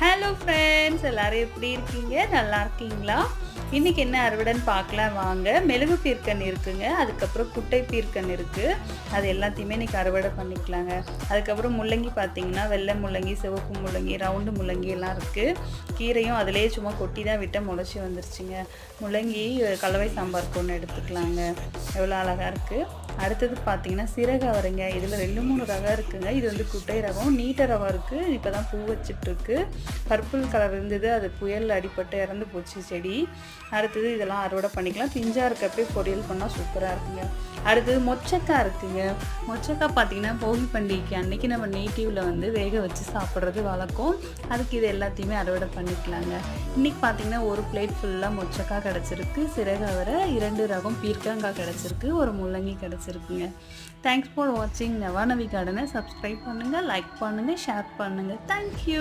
Hello friends எல்லாரும் எப்படி இருக்கீங்க? நல்லா இருக்கீங்களா? இன்னைக்கு என்ன அறுவடைன்னு பார்க்கலாம் வாங்க. மெழுகு பீர்க்கன் இருக்குங்க. அதுக்கப்புறம் குட்டை பீர்க்கன் இருக்குது அது எல்லாத்தையுமே இன்றைக்கி அறுவடை பண்ணிக்கலாங்க. அதுக்கப்புறம் முள்ளங்கி பார்த்தீங்கன்னா வெள்ளை முள்ளங்கி சிவப்பு முள்ளங்கி ரவுண்டு முள்ளங்கி எல்லாம் இருக்குது கீரையும் அதிலே சும்மா கொட்டி தான் விட்டால் முளைச்சி வந்துருச்சுங்க. முள்ளங்கி கலவை சாம்பார் ஒன்று எடுத்துக்கலாங்க. எவ்வளோ அழகாக இருக்குது அடுத்தது பார்த்தீங்கன்னா சிறகு அவரைங்க. இதில் ரெண்டு மூணு ரகம் இருக்குங்க. இது வந்து குட்டை ரகம். நீட்ட ரகம் இருக்குது இப்போ தான் பூ வச்சிட்ருக்கு பர்பிள் கலர் இருந்தது. அது புயல் அடிப்பட்டு இறந்து போச்சு செடி. அடுத்தது இதெல்லாம் அறுவடை பண்ணிக்கலாம். பிஞ்சாக இருக்கப்பே பொரியல் பண்ணால் சூப்பராக இருக்குங்க. அடுத்தது மொச்சக்காய் இருக்குங்க. மொச்சக்காய் பார்த்தீங்கன்னா போகி பண்டிகைக்கு அன்றைக்கி நம்ம நேட்டிவில் வந்து வேக வச்சு சாப்பிட்றது வழக்கம். அதுக்கு இது எல்லாத்தையுமே அறுவடை பண்ணிக்கலாங்க. இன்றைக்கி பார்த்தீங்கன்னா ஒரு பிளேட் ஃபுல்லாக மொச்சக்காய் கிடச்சிருக்கு. சிறகவரை இரண்டு ரகம் பீர்க்கங்காய் கிடச்சிருக்கு. ஒரு முள்ளங்கி கிடச்சிருக்கு. கிடச்சிருக்குங்க தேங்க்ஸ் ஃபார் வாட்சிங் நவானவி கார்டனை சப்ஸ்கிரைப் பண்ணுங்கள் லைக் பண்ணுங்கள் ஷேர் பண்ணுங்கள் தேங்க்யூ